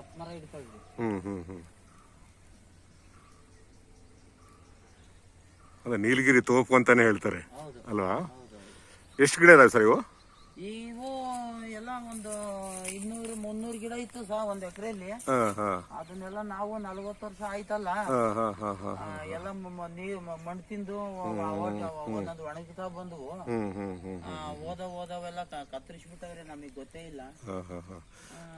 ದಪ್ಪ ಮರ ಹಿಡ್ಕೊಳ್ರಿ ನೀಲಗಿರಿ ತೋಪು ಅಂತಾನೆ ಹೇಳ್ತಾರೆ. ಹೌದು. ಅಲ್ವಾ? ಎಷ್ಟು ಗಿಡ ಇದಾವೆ ಸರ್ ಇವು? ಇವು ಎಲ್ಲ ಒಂದು ಇನ್ನೂರು ಮುನ್ನೂರು ಗಿಡ ಇತ್ತು ಸಹ ಒಂದ್ ಎಕರೆಯಲ್ಲಿ. ಅದನ್ನೆಲ್ಲ ನಾವು ನಲ್ವತ್ತು ವರ್ಷ ಆಯ್ತಲ್ಲ. ಆ, ಎಲ್ಲ ಮ- ಮ- ನೀರ್ ಮ- ಮಣ್ಣು ತಿಂದು ಒಂದೊಂದು ಒಣಗಿತಾ ಬಂದವು. ಆ, ಓದ ಓದವೆಲ್ಲ ಕತ್ತರಿಸ್ಬಿಟ್ಟವ್ರೆ ನಮಗ್ ಗೊತ್ತೇ ಇಲ್ಲ.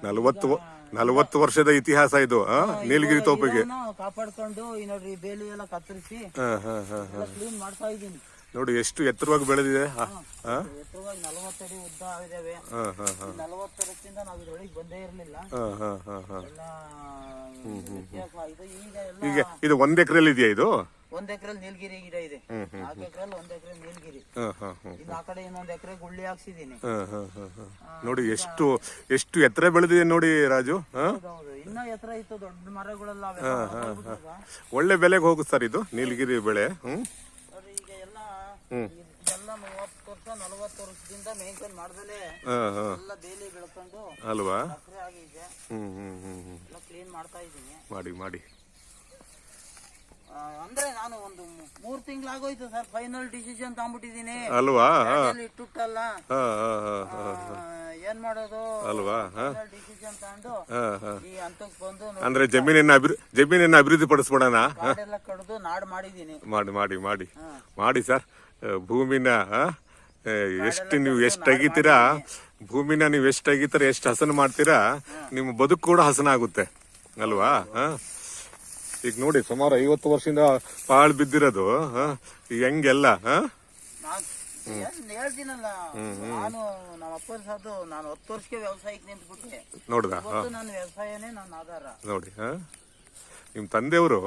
ನಲ್ವತ್ತು ವ- ನಲವತ್ತು ವರ್ಷದ ಇತಿಹಾಸ ಇದು ಆ? ನೀಲಗಿರಿ ತೋಪಿಗೆ. ಕಾಪಾಡ್ಕೊಂಡು ಈ ನೋಡ್ರಿ ಬೇಲಿ ಎಲ್ಲ ಕತ್ತರಿಸಿ ಕ್ಲೀನ್ ಮಾಡ್ತಾ ಇದ್ದೀನಿ. ನೋಡಿ ಎಷ್ಟು ಎತ್ತರವಾಗಿ ಬೆಳೆದಿದೆ. ಎತ್ತರವಾಗಿ ನಲವತ್ತಡಿ ಉದ್ದ ನಾವು ಇದ್ರೊಳಗೆ ಬಂದೇ ಇರಲಿಲ್ಲ. ಈಗ ಇದು ಒಂದ್ ಎಕರೆಯಲ್ಲಿ ಇದೆಯಾ ಇದು? ಒಂದ್ ಎಕರೆ ನೀಲಗಿರಿ ಗಿಡ ಇದೆ. ನಾಲ್ಕು ಎಕರೆ ಒಂದ್ ಎಕರೆ ನೀಲಗಿರಿ. ಹಾ ಹಾ ಹಾ ಆ ಕಡೆ ಇನ್ನೊಂದ್ ಎಕರೆ ಗುಳ್ಳಿ ಹಾಕ್ಸಿದೀನಿ. ನೋಡಿ ಎಷ್ಟು ಎಷ್ಟು ಎತ್ತರ ಬೆಳೆದಿದೆ ನೋಡಿ ರಾಜು? ಇನ್ನ ಎತ್ತರ ಇತ್ತು ದೊಡ್ಡ ಮರಗಳೆಲ್ಲ ಒಳ್ಳೆ ಬೆಲೆಗೆ ಹೋಗುತ್ತೆ ಸರ್ ಇದು ನೀಲಗಿರಿ ಬೆಳೆ. ಹ್ಮ್? ಇದೆಲ್ಲ ಮೂವತ್ತು ವರ್ಷ ನಲವತ್ತು ವರ್ಷದಿಂದ ಮೇಂಟೈನ್ ಮಾಡ್ದಲೇ ಹಾ ಹಾ. ಎಲ್ಲ ಬೇಲಿ ಬೆಳ್ಕೊಂಡು ಅಲ್ವಾ? ಸಕ್ಕರೆ ಆಗಿದೆ ಹ್ಮ್ ಹ್ಮ್ ಹ್ಮ್ ಹ್ಮ್. ಎಲ್ಲ ಕ್ಲೀನ್ ಮಾಡ್ತಾ ಇದ್ದೀನಿ. ಮಾಡಿ ಮಾಡಿ. ಆ, ಅಂದ್ರೆ ನಾನು ಒಂದು ಮೂರ್ ತಿಂಗಳಾಗೋಯ್ತು ಸರ್ ಫೈನಲ್ ಡಿಸಿಷನ್ ತಗೊಂಡ್ಬಿಟ್ಟಿದ್ದೀನಿ. ಅಲ್ವಾ? ಇಟ್ಟುಟ್ಟಲ್ಲ ಹಾ ಹಾ ಹಾ ಆ, ಏನ್ ಮಾಡೋದು? ಅಲ್ವಾ? ಹಾ. ಡಿಸಿಷನ್ ತಗೊಂಡು ಹಾ ಹಾ. ಈ ಹಂತಕ್ಕೆ ಬಂದು ಅಂದ್ರೆ ಜಮೀನನ್ನ ಅಭಿವೃ ಜಮೀನನ್ನ ಅಭಿವೃದ್ಧಿ ಪಡಿಸ್ಬಿಡೋಣ ಕಾಡೆಲ್ಲ ಕಡ್ದು ನಾಡ್ ಮಾಡಿದೀನಿ ಮಾಡಿ ಮಾಡಿ ಮಾಡಿ. ಮಾಡಿ ಸರ್. ಭೂಮಿನ ಎಷ್ಟು ನೀವು ಎಷ್ಟು ತೆಗಿತೀರಾ? ಭೂಮಿನ ನೀವು ಎಷ್ಟು ತೆಗಿತೀರಾ ಎಷ್ಟು ಹಸನ ಮಾಡ್ತೀರಾ ನಿಮ್ಮ ಬದುಕು ಕೂಡ ಹಸನ ಆಗುತ್ತೆ. ಅಲ್ವಾ? ಈಗ ನೋಡಿ ಸುಮಾರು ಐವತ್ತು ವರ್ಷದಿಂದ ಪಾಳು ಬಿದ್ದಿರೋದು ಈಗ ಹೆಂಗೆಲ್ಲ ನೋಡ್ದ ನೋಡಿ? ನಿಮ್ ತಂದೆಯವರು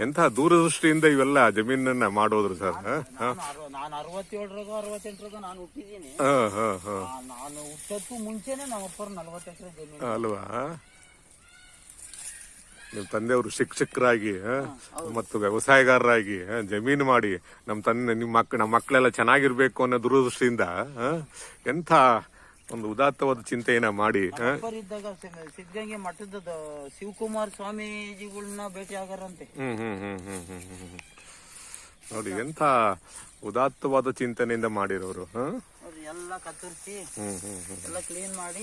ಎಂಥ ದೂರದೃಷ್ಟಿಯಿಂದ ಇವೆಲ್ಲ ಜಮೀನನ್ನ ಮಾಡೋದ್ರು ಸರ್? ನಾನು ನಾನು ಅರವತ್ತೇಳರಾಗ ಅರವತ್ತೆಂಟರಾಗ ನಾನು ಹುಟ್ಟಿದ್ದೀನಿ. ಆ, ಆ, ಆ. ಆ, ನಾನು ಹುಟ್ಟೋಕ್ಕೂ ಮುಂಚೆನೆ ನಮ್ಮ ಅಪ್ಪರ ನಲ್ವತ್ತು ಎಕರೆ ಜಮೀನು ಅಲ್ವಾ? ನಿಮ್ಮ ತಂದೆಯವರು ಶಿಕ್ಷಕರಾಗಿ ಮತ್ತು ವ್ಯವಸಾಯಗಾರರಾಗಿ ಜಮೀನು ಮಾಡಿ ನಮ್ಮ ತಂದೆ ನಿಮ್ಮ ಮಕ್ ನಮ್ಮ ಮಕ್ಕಳೆಲ್ಲ ಚೆನ್ನಾಗಿರ್ಬೇಕು ಅನ್ನೋ ದೂರದೃಷ್ಟಿಯಿಂದ ಎಂಥ ಒಂದು ಉದಾತ್ತವಾದ ಚಿಂತೆಯನ್ನ ಮಾಡಿ ಸಿ- ಸಿದ್ಧಗಂಗೆ ಮಠದ ಶಿವಕುಮಾರ್ ಸ್ವಾಮೀಜಿಗಳನ್ನ ಭೇಟಿ ಆಗಾರಂತೆ ಹ್ಮ್ ಹ್ಮ್ ಹ್ಮ್ ಹ್ಮ್ ಹ್ಮ್ ಹ್ಮ್ ಹ್ಮ್. ನೋಡಿ ಎಂತ ಉದಾತ್ತವಾದ ಚಿಂತನೆಯಿಂದ ಮಾಡಿರೋರು ಎಲ್ಲ ಕತ್ತರಿಸಿ ಎಲ್ಲ ಕ್ಲೀನ್ ಮಾಡಿ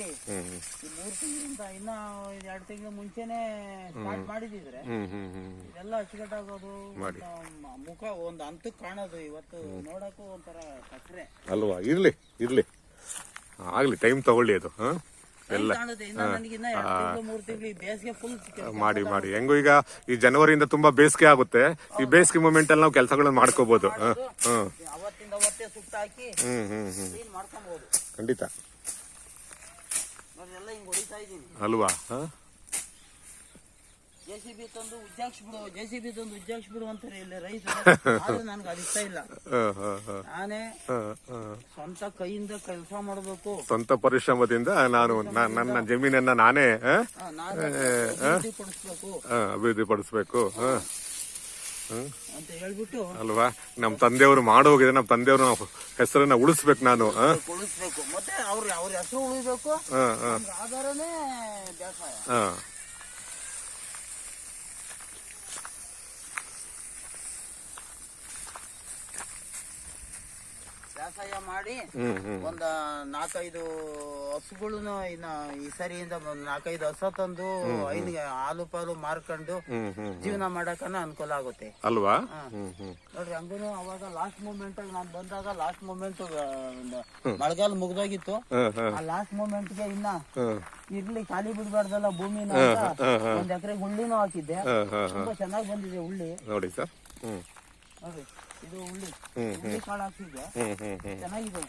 ಮೂರು ತಿಂಗಳಿಂದ ಇನ್ನ ಎರಡು ತಿಂಗಳ ಮುಂಚೆನೆ ಸ್ಟಾರ್ಟ್ ಮಾಡಿದಿದ್ರೆ ಇದೆಲ್ಲ ಅಚ್ಚುಕಟ್ಟಾಗೋದು. ಮುಖ ಒಂದು ಹಂತಕ್ಕೆ ಕಾಣೋದು ಇವತ್ತು ನೋಡಕ್ಕೂ ಒಂಥರ ಕಟ್ರೆ ಅಲ್ವಾ ಇರ್ಲಿ ಇರ್ಲಿ ಆಗ್ಲಿ ಟೈಮ್ ತಗೊಳ್ಳಿ ಅದು? ಎಲ್ಲ. ಮಾಡಿ ಮಾಡಿ. ಹೆಂಗೋ ಈಗ ಈ ಜನವರಿಯಿಂದ ತುಂಬಾ ಬೇಸಿಗೆ ಆಗುತ್ತೆ. ಈ ಬೇಸಿಗೆ ಮೂಮೆಂಟ್ ಅಲ್ಲಿ ನಾವು ಕೆಲಸಗಳನ್ನ ಮಾಡ್ಕೋಬಹುದು ಹ್ಮ್ ಅವತ್ತಿಂದ ಜೆ ಸಿ ಬಿ ತಂದು ಉಜ್ಜಾಕ್ಸ್ ಬಿಡು ಜೆ ಸಿ ಬಿ ತಂದು ಉಜ್ಜಾಕ್ಸ್ ಅಂತಾರೆ ಇಲ್ಲಿ ರೈತರು. ಆದ್ರೆ ನನ್ಗೆ ಅದು ಇಲ್ಲ. ಹ, ಹ, ಹ, ನಾನೇ ಹ, ಹ. ಸ್ವಂತ ಕೈಯಿಂದ ಕೆಲಸ ಮಾಡಬೇಕು. ಸ್ವಂತ ಪರಿಶ್ರಮದಿಂದ ನಾನು ನನ್ನ ಜಮೀನನ್ನ ನಾನೇ ಅಭಿವೃದ್ಧಿಪಡಿಸ್ಬೇಕು ನಾನು ಅಭಿವೃದ್ಧಿ ಪಡಿಸ್ಬೇಕು. ಹ, ಅಭಿವೃದ್ಧಿ ಪಡಿಸ್ಬೇಕು ಹ? ಅಂತ ಹೇಳ್ಬಿಟ್ಟು ಅಲ್ವಾ? ನಮ್ಮ ತಂದೆಯವರು ಮಾಡೋಗಿದೆ ನಮ್ಮ ತಂದೆಯವ್ರ ಹೆಸರನ್ನ ಉಳಿಸ್ಬೇಕು ನಾನು? ಉಳಿಸ್ಬೇಕು. ಮತ್ತೆ ಅವ್ರ ಅವ್ರ ಹೆಸರು ಉಳಿಬೇಕು. ಆಧಾರನೇ ಹ. ಬೇಸಾಯ ಮಾಡಿ ಒಂದ ನಾಲ್ಕೈದು ಹಸುಗಳು ಇನ್ನ ಈ ಸರಿಯಿಂದ ಒಂದ್ ನಾಲ್ಕೈದು ಹಸ ತಂದು ಐದು ಹಾಲು ಪಾಲು ಮಾರ್ಕೊಂಡು ಜೀವನ ಮಾಡಕ ಅನುಕೂಲ ಆಗುತ್ತೆ. ಅಲ್ವಾ? ನೋಡ್ರಿ ಹಂಗೂನು ಅವಾಗ ಲಾಸ್ಟ್ ಮೂಮೆಂಟ್ ನಾನ್ ಬಂದಾಗ ಲಾಸ್ಟ್ ಮೂಮೆಂಟ್ ಮಳೆಗಾಲ ಮುಗ್ದೋಗಿತ್ತು. ಆ ಲಾಸ್ಟ್ ಮೂಮೆಂಟ್ಗೆ ಇನ್ನ ಇರ್ಲಿ ಖಾಲಿ ಬಿಡ್ಬಾರ್ದಲ್ಲ ಭೂಮಿನ ಒಂದ್ ಎಕರೆ ಹುಳ್ಳಿನೂ ಹಾಕಿದ್ದೆ. ತುಂಬಾ ಚೆನ್ನಾಗಿ ಬಂದಿದೆ ಹುಳ್ಳಿ. ನೋಡಿ ಸರ್. ನೋಡ್ರಿ. ಇದು ಹುಳ್ಳಿ ಹ್ಮ್, ಹುಳ್ಳಿ ಕಾಳು ಹಾಕಿದ್ದೆ ಚೆನ್ನಾಗಿದೆ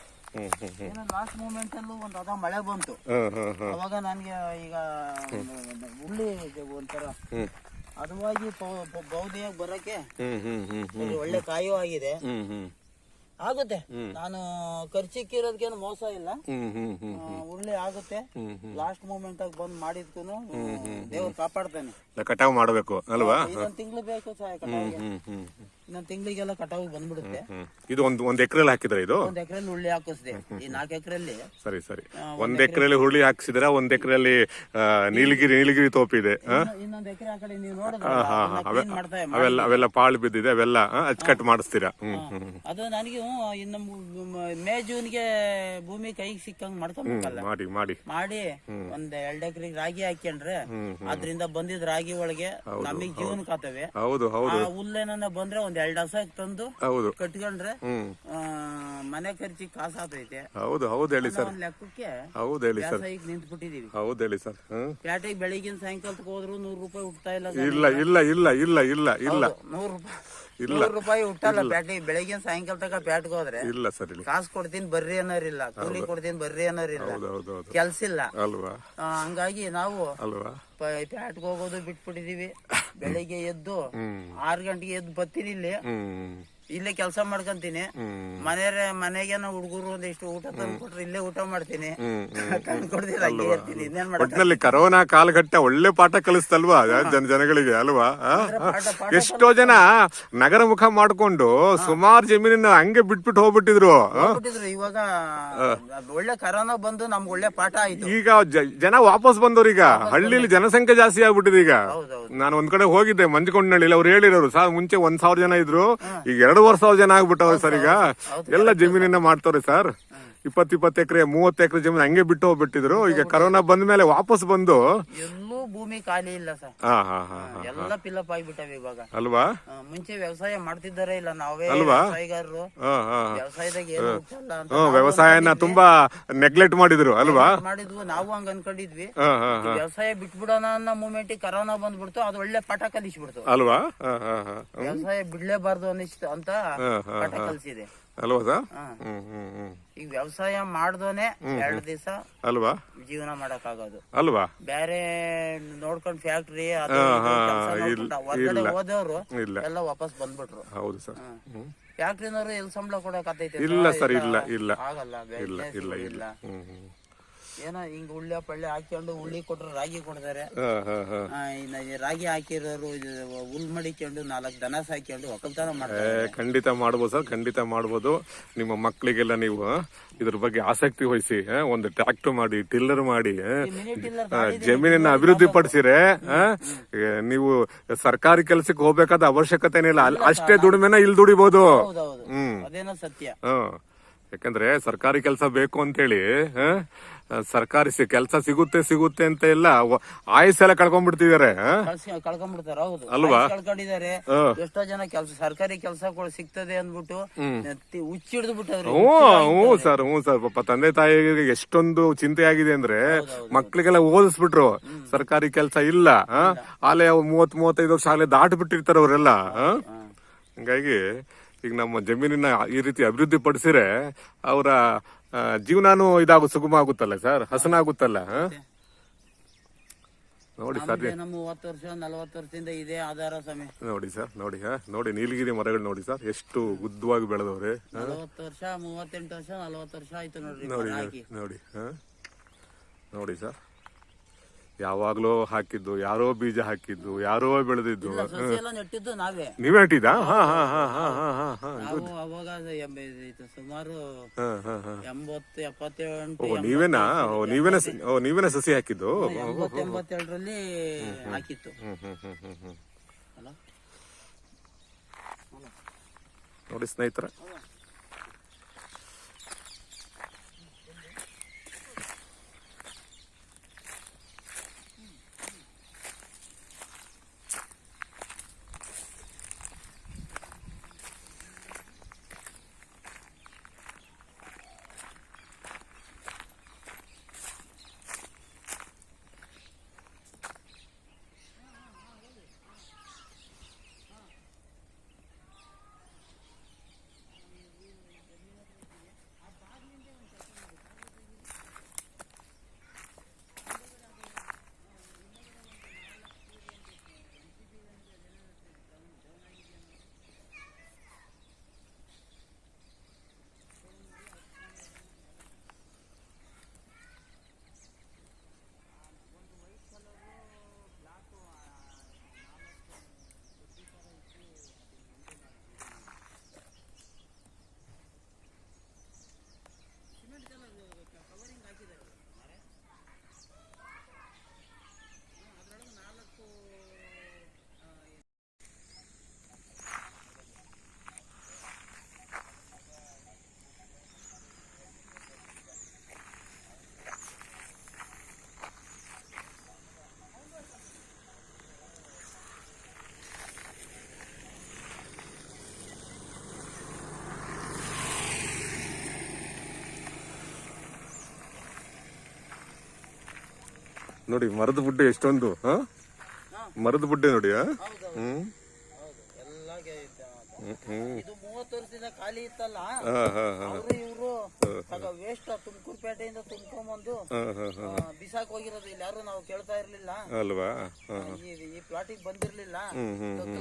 ಏನೋ ಲಾಸ್ಟ್ ಮೂಮೆಂಟ್ ಅಲ್ಲೂ ಒಂದ್ ಅದ ಮಳೆ ಬಂತು. ಅವಾಗ ನನ್ಗೆ ಈಗ ಹುಳ್ಳಿ ಒಂಥರ ಅದವಾಗಿ ಬೌದಿಯಾಗಿ ಬರಕ್ಕೆ ಒಳ್ಳೆ ಕಾಯೋ ಆಗಿದೆ ಆಗುತ್ತೆ ನಾನು ಖರ್ಚಿಕ್ಕಿರೋದಕ್ಕೇನು ಮೋಸ ಇಲ್ಲ ಉಳ್ಳಿ ಆಗುತ್ತೆ ಲಾಸ್ಟ್ ಮೂಮೆಂಟ್ ಆಗಿ ಬಂದ್ ಮಾಡಿದ್ಕು ದೇವ್ರು ಕಾಪಾಡ್ತಾನೆ ಕಟಾವು ಮಾಡಬೇಕು ಅಲ್ವಾ ತಿಂಗಳು ಬೇಕು ಸಹ ಹ್ಮ್ ಹ್ಮ್ ಹ್ಮ್ ಇನ್ನೊಂದ್ ತಿಂಗಳಿಗೆಲ್ಲ ಕಟಾವು ಬಂದ್ಬಿಡುತ್ತೆ. ಇದು ಒಂದು ಒಂದ್ ಎಕರೆಲ್ಲಿ ಹಾಕಿದ್ರೆ ಇದು? ಒಂದ್ ಎಕರೆ ಹುಳ್ಳಿ ಹಾಕಿಸ್ದೆ. ಈ ನಾಲ್ಕು ಎಕರೆಲ್ಲಿ ಸರಿ ಸರಿ. ಒಂದ್ ಎಕರೆಯಲ್ಲಿ ಹುರುಳಿ ಹಾಕಿಸಿದ್ರೆ ಒಂದ್ ಎಕರೆಯಲ್ಲಿ ನೀಲಗಿರಿ ನೀಲಗಿರಿ ತೋಪಿದೆ ಇದೆ ಇನ್ನೊಂದ್ ಎಕರೆ ಆ ಕಡೆ ನೀವು ನೋಡಿದ್ರೆ ಅವೆಲ್ಲ ಅವೆಲ್ಲ ಪಾಳು ಬಿದ್ದಿದೆ ಅವೆಲ್ಲ ಅಚ್ಚುಕಟ್ಟು ಮಾಡಿಸ್ತೀರಾ? ಅದು ನನಗೆ ಇನ್ನು ಮು- ಜೂನ್ಗೆ ಭೂಮಿ ಕೈಗೆ ಸಿಕ್ಕಂಗ್ ಮಾಡ್ಕೊಬೇಕಲ್ಲ. ಮಾಡಿ ಮಾಡಿ. ಮಾಡಿ ಒಂದ್ ಎರಡ್ ಎಕರೆ ರಾಗಿ ಹಾಕೊಂಡ್ರೆ ಅದ್ರಿಂದ ಬಂದಿದ್ ರಾಗಿ ಒಳಗೆ ನಮಗೆ ಜೀವನ ಕಾತವೆ. ಹೌದು ಹೌದು. ಹುಲ್ಲೇನ ಬಂದ್ರೆ ಒಂದ್ ಎರಡ್ ಹಸ ತಂದು ಹೌದು. ಕಟ್ಕೊಂಡ್ರೆ ಹ್ಮ್. ಮನೆ ಖರ್ಚಿಗೆ ಕಾಸು ಆಗ್ತೈತೆ ಹೌದು ಹೌದು ಹೇಳಿ ಸರ್. ಒಂದ್ ಲೆಕ್ಕಕ್ಕೆ ಹೌದು ಹೇಳಿ ಸರ್. ವ್ಯಾಸಾಯಿಗೆ ನಿಂತು ಬಿಟ್ಟಿದೀವಿ ಹೌದು ಹೇಳಿ ಸರ್ ಹ್ಮ್. ಪೇಟೆಗೆ ಬೆಳಿಗಿನ ಸಾಯಂಕಾಲಕ್ಕೆ ಹೋದ್ರು ನೂರ್ ರೂಪಾಯಿ ಹುಟ್ತಾ ಇಲ್ಲ ಸರ್. ಇಲ್ಲ ಇಲ್ಲ ಇಲ್ಲ ಇಲ್ಲ ಇಲ್ಲ ಇಲ್ಲ. ನೂರ್ ರೂಪಾಯಿ ನೂರ್ ರೂಪಾಯಿ ಹುಟ್ಟಲ್ಲ ಪ್ಯಾಟಿಗೆ ಬೆಳಿಗಿನ ಸಾಯಂಕಾಲ ತನಕ ಪ್ಯಾಟ್ಗೆ ಹೋದ್ರೆ ಇಲ್ಲ ಸರ್ ಇಲ್ಲಿ. ಕಾಸು ಕೊಡ್ತೀನಿ ಬರ್ರಿ ಅನ್ನೋರಿಲ್ಲ. ಕೂಲಿ ಕೊಡ್ತೀನಿ ಬರ್ರಿ ಅನ್ನೋರಿಲ್ಲ. ಹೌದು ಹೌದು ಹೌದು. ಕೆಲ್ಸ ಇಲ್ಲ. ಅಲ್ವಾ? ಆ, ಹಂಗಾಗಿ ನಾವು ಅಲ್ವಾ? ಪ್ಯಾಟ್ಗೆ ಹೋಗೋದು ಬಿಟ್ಬಿಟ್ಟಿದೀವಿ. ಬೆಳಿಗ್ಗೆ ಎದ್ದು ಆರ್ ಗಂಟೆಗೆ ಎದ್ದು ಬರ್ತೀನಿ ಇಲ್ಲಿ. ಹ್ಮ್. ಇಲ್ಲೇ ಕೆಲಸ ಮಾಡ್ಕೊಂತೀನಿ. ಮನೆ ಮನೆಗೆ ನಾವು ಹುಡುಗರು ಒಂದಿಷ್ಟು ಊಟ ತಂದು ಕೊಟ್ರೆ ಇಲ್ಲೇ ಊಟ ಮಾಡ್ತೀನಿ. ಹ್ಮ್, ತಂದು ಕೊಡ್ದಿಲ್ಲ ಹಂಗೆ ಇರ್ತೀನಿ ಇನ್ನೇನ್ ಒಟ್ಟಿನಲ್ಲಿ ಕರೋನಾ ಕಾಲಘಟ್ಟ ಒಳ್ಳೆ ಪಾಠ ಕಲಿಸ್ತಲ್ವಾ ಜನ ಜನಗಳಿಗೆ ಅಲ್ವಾ? ಆ? ಎಷ್ಟೋ ಜನ ನಗರ ಮುಖ ಮಾಡ್ಕೊಂಡು ಸುಮಾರು ಜಮೀನಿನ ಹಂಗೆ ಬಿಟ್ಬಿಟ್ಟು ಹೋಗ್ಬಿಟ್ಟಿದ್ರು. ಆ? ಇವಾಗ ಒಳ್ಳೆ ಕರೋನಾ ಬಂದು ನಮ್ಗೆ ಒಳ್ಳೆ ಪಾಠ ಆಯ್ತು. ಈಗ ಜ- ಜನ ವಾಪಸ್ ಬಂದವ್ರು ಈಗ. ಹಳ್ಳಿಲಿ ಜನಸಂಖ್ಯೆ ಜಾಸ್ತಿ ಆಗ್ಬಿಟ್ಟಿದೆ ಈಗ. ಹೌದೌದು. ನಾನು ಒಂದ್ ಕಡೆ ಹೋಗಿದ್ದೆ ಮಂಜಕೊಂಡ್ನಳ್ಳಿ ಅವ್ರು ಹೇಳಿರೋರು ಸರ್ ಮುಂಚೆ ಒಂದ್ ಸಾವಿರ ಜನ ಇದ್ರು. ಈಗ ಎರಡೂವರೆ ಸಾವಿರ ಜನ ಆಗ್ಬಿಟ್ಟವ್ರಿ ಸರ್ ಈಗ. ಎಲ್ಲ ಜಮೀನಿನ ಮಾಡ್ತಾವ್ರಿ ಸರ್. ಇಪ್ಪತ್ ಇಪ್ಪತ್ತು ಎಕರೆ ಮೂವತ್ತು ಎಕರೆ ಜಮೀನು ಹಂಗೆ ಬಿಟ್ಟು ಹೋಗ್ಬಿಟ್ಟಿದ್ರು. ಈಗ ಕರೋನಾ ಬಂದ ಮೇಲೆ ವಾಪಸ್ ಬಂದು ಭೂಮಿ ಖಾಲಿ ಇಲ್ಲ ಸರ್. ಹಾ ಹಾ ಹಾ. ಎಲ್ಲ ಪಿಲ್ಲಪ್ ಆಗಿಬಿಟ್ಟವೆ ಇವಾಗ. ಅಲ್ವಾ? ಆ, ಮುಂಚೆ ವ್ಯವಸಾಯ ಮಾಡ್ತಿದ್ದಾರೆ ಇಲ್ಲ ನಾವೇ? ವ್ಯವಸಾಯಗಾರರು. ಹಾ ಹಾ ವ್ಯವಸಾಯದಾಗ ಏನು ಹುಟ್ಟಲ್ಲ ಅಂತ ಹ್ಮ್ ವ್ಯವಸಾಯನ ತುಂಬಾ ನೆಗ್ಲೆಕ್ಟ್ ಮಾಡಿದ್ರು ಅಲ್ವಾ? ಮಾಡಿದ್ವು ನಾವು ಹಂಗ ಅನ್ಕೊಂಡಿದ್ವಿ. ಹಾ ಹಾ ಈ ವ್ಯವಸಾಯ ಬಿಟ್ಬಿಡೋಣ ಅನ್ನೋ ಮೂಮೆಂಟ್ ಕರೋನಾ ಬಂದ್ಬಿಡ್ತು ಅದು ಒಳ್ಳೆ ಪಾಠ ಕಲಿಸ್ಬಿಡ್ತು. ಅಲ್ವಾ? ಹಾ ಹಾ ಹಾ. ವ್ಯವಸಾಯ ಬಿಡ್ಲೇಬಾರ್ದು ಅನಿಸ್ತು ಅಂತ ಪಾಠ ಕಲಿಸಿದೆ. ಅಲ್ವಾ ಸರ್? ಹಾ. ಹ್ಮ್ ಹ್ಮ್ ಹ್ಮ್. ಈಗ ವ್ಯವಸಾಯ ಮಾಡ್ದೋನೆ ಎರಡು ದಿವಸ ಅಲ್ವಾ? ಜೀವನ ಮಾಡಕ್ ಆಗೋದು ಅಲ್ವಾ? ಬೇರೆ ನೋಡ್ಕೊಂಡ್ ಫ್ಯಾಕ್ಟ್ರಿ ಹೋದವ್ರು ಇಲ್ಲ. ಎಲ್ಲ ವಾಪಸ್ ಬಂದ್ಬಿಟ್ರು. ಹೌದು ಸರ್. ಫ್ಯಾಕ್ಟ್ರಿನವರು ಎಲ್ಲಿ ಸಂಬಳ ಕೊಡಕ್ ಇಲ್ಲ ಸರ್ ಇಲ್ಲ. ಇಲ್ಲ ಆಗಲ್ಲ ಇಲ್ಲ ಇಲ್ಲ ಇಲ್ಲ. ಇಲ್ಲ. ಹ್ಮ್ ಹ್ಮ್. ಏನೋ ಹಿಂಗ್ ಉಳ್ಳ ಪಳ್ಳೆ ಹಾಕೊಂಡು ಉಳ್ಳಿ ಕೊಟ್ರು ರಾಗಿ ಕೊಡ್ತಾರೆ. ಹಾ ಹಾ ಹಾ. ಆ, ಇನ್ನ ಈ ರಾಗಿ ಹಾಕಿರೋರು ಇದು ಹುಲ್ ಮಡಿಕೊಂಡು ನಾಲ್ಕು ದನ ಸಾಕೊಂಡು ಒಕ್ಕಲ್ತನ ಏ, ಮಾಡ್ತಾರೆ ಖಂಡಿತ ಮಾಡ್ಬೋದು ಸರ್ ಖಂಡಿತ ಮಾಡ್ಬೋದು. ನಿಮ್ಮ ಮಕ್ಕಳಿಗೆಲ್ಲ ನೀವು ಆ, ಇದ್ರ ಬಗ್ಗೆ ಆಸಕ್ತಿ ವಹಿಸಿ ಆ, ಒಂದು ಟ್ರ್ಯಾಕ್ಟರ್ ಮಾಡಿ ಟಿಲ್ಲರ್ ಮಾಡಿ ಆ, ಈ ಮಿನಿ ಟಿಲ್ಲರ್ ಆ, ಜಮೀನನ್ನ ಅಭಿವೃದ್ಧಿ ಪಡಿಸಿರೆ ನೀವು ಸರ್ಕಾರಿ ಕೆಲಸಕ್ಕೆ ಹೋಗ್ಬೇಕಾದ ಅವಶ್ಯಕತೆ ಇಲ್ಲ. ಅಷ್ಟೇ ದುಡಿಮೆನ ಇಲ್ಲಿ ದುಡಿಬಹುದು ಹೌದೌದು. ಹ್ಮ್. ಅದೇನೋ ಸತ್ಯ. ಹ್ಮ್ ಯಾಕಂದ್ರೆ ಸರ್ಕಾರಿ ಕೆಲಸ ಬೇಕು ಅಂತೇಳಿ ಆ, ಸರ್ಕಾರಿ ಕೆಲಸ ಸಿಗುತ್ತೆ ಸಿಗುತ್ತೆ ಅಂತ ಎಲ್ಲ ವ- ಎಲ್ಲ ಕಳ್ಕೊಂಡ್ಬಿಡ್ತಿದಾರೆ ಆ? ಕಳ್ಸಿ ಕಳ್ಕೊಂಡ್ಬಿಡ್ತಾರ ಹೌದು. ಅಲ್ವಾ? ಕಳ್ಕೊಂಡಿದ್ದಾರೆ. ಎಷ್ಟೋ ಜನ ಕೆಲಸ ಸರ್ಕಾರಿ ಕೆಲಸಗಳು ಸಿಗ್ತದೆ ಅಂದ್ಬಿಟ್ಟು ಹುಚ್ಚಿಡ್ದು ಬಿಟ್ಟವ್ರಿ ಹ್ಞೂ ಸರ್ ಹ್ಞೂ ಸರ್. ಪಾಪ ತಂದೆ ತಾಯಿಗೆ ಎಷ್ಟೊಂದು ಚಿಂತೆ ಆಗಿದೆ ಅಂದ್ರೆ ಮಕ್ಳಿಗೆಲ್ಲ ಓದಿಸ್ಬಿಟ್ರು. ಸರ್ಕಾರಿ ಕೆಲಸ ಇಲ್ಲ? ಆಲೆ ಮೂವತ್ ಮೂವತ್ತೈದು ವರ್ಷ ಆಗ್ಲೇ ದಾಟ್ಬಿಟ್ಟಿರ್ತಾರೆ ಅವರೆಲ್ಲ ಹಂಗಾಗಿ ಈಗ ನಮ್ಮ ಜಮೀನಿನ ಈ ರೀತಿ ಅಭಿವೃದ್ಧಿ ಪಡಿಸಿರೆ ಅವರ ಜೀವನಾನು ಇದಾಗು ಸುಗಮ ಆಗುತ್ತಲ್ಲ ಸರ್ ಹಸನ ಆಗುತ್ತಲ್ಲ ನೋಡಿ ಸರ್ ನಮ್ದೇನೋ ಮೂವತ್ತು ವರ್ಷ ನಲವತ್ತು ವರ್ಷದಿಂದ ಇದೇ ಆಧಾರ ಸಮಯ ನೋಡಿ ಸರ್ ನೋಡಿ ಹಾ? ನೋಡಿ ನೀಲಗಿರಿ ಮರಗಳು ನೋಡಿ ಸರ್ ಎಷ್ಟು ಉದ್ದವಾಗಿ ಬೆಳೆದವ್ರೆ ನಲವತ್ತು ವರ್ಷ ಮೂವತ್ತೆಂಟು ವರ್ಷ ನಲವತ್ತು ವರ್ಷ ಆಯ್ತು ನೋಡ್ರಿ ನೋಡಿ ನೋಡಿ ಹಾ? ನೋಡಿ ಸರ್. ಯಾವಾಗ್ಲೋ ಹಾಕಿದ್ದು ಯಾರೋ ಬೀಜ ಹಾಕಿದ್ದು ಯಾರೋ ಬೆಳೆದಿದ್ದು. ಇಲ್ಲ, ಸಸಿ ಎಲ್ಲ ನೆಟ್ಟಿದ್ದು ನಾವೇ. ನೀವೇ ಹಾ ಹಾ ಹಾ ಹಾ ಹಾ ಹಾ ಹಾ ನಾವು ಅವಾಗ ಎಂಬ- ಇದು ಸುಮಾರು ಹಾ ಹಾ ಹಾ. ಎಂಬತ್ತು ಎಪ್ಪತ್ತೆಂಟು ಓ ನೀವೇನಾ? ಓ ನೀವೇನ ಓ ನೀವೇನ ಸಸಿ ಹಾಕಿದ್ದು? ಎಂಬತ್ತು ಎಂಬತ್ತೆರಡರಲ್ಲಿ ಹಾಕಿತ್ತು. ಹ್ಮ್ ಹ್ಮ್ ಹ್ಮ್ ಹ್ಮ್ ಹ್ಮ್. ನೋಡಿ ಸ್ನೇಹಿತರ. ನೋಡಿ ಮರದ ಬುಡ್ಡೆ ಎಷ್ಟೊಂದು ಹಾ? ಮರದ ಬುಡ್ಡೆ ನೋಡಿ ಹ್ಮ್? ಇದು- ಮೂವತ್ತು ವರ್ಷದಿಂದ ಖಾಲಿ ಇತ್ತಲ್ಲ? ಅವರು ಇವರು ವೇಸ್ಟ್ ತುಮಕೂರು ಪೇಟೆಯಿಂದ ತುಂಬ್ಕೊಂಬಂದು ಬಿಸಾಕ್ ಹೋಗಿರೋದು. ಇಲ್ಲಿ ಯಾರು ನಾವು ಕೇಳ್ತಾ ಇರ್ಲಿಲ್ಲ. ಅಲ್ವಾ? ಈ ಪ್ಲಾಟಿಗೆ ಬಂದಿರ್ಲಿಲ್ಲ.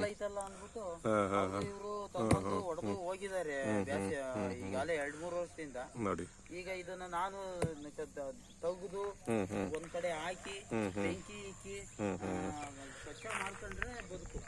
ಐತಲ್ಲ ಅಂದ್ಬಿಟ್ಟು. ಇವರು ಹೊಡೆದು ಹೋಗಿದ್ದಾರೆ ಬ್ಯಾಸಿ ಈಗಾಗಲೇ ಎರಡ್ ಮೂರು ವರ್ಷದಿಂದ ನೋಡಿ. ಈಗ ಇದನ್ನ ನಾನು ತೆಗೆದು ಒಂದ್ ಕಡೆ ಹಾಕಿ ಬೆಂಕಿ ಇಕ್ಕಿ ಸ್ವಚ್ಛ ಮಾಡ್ಕೊಂಡ್ರೆ ಬದುಕು.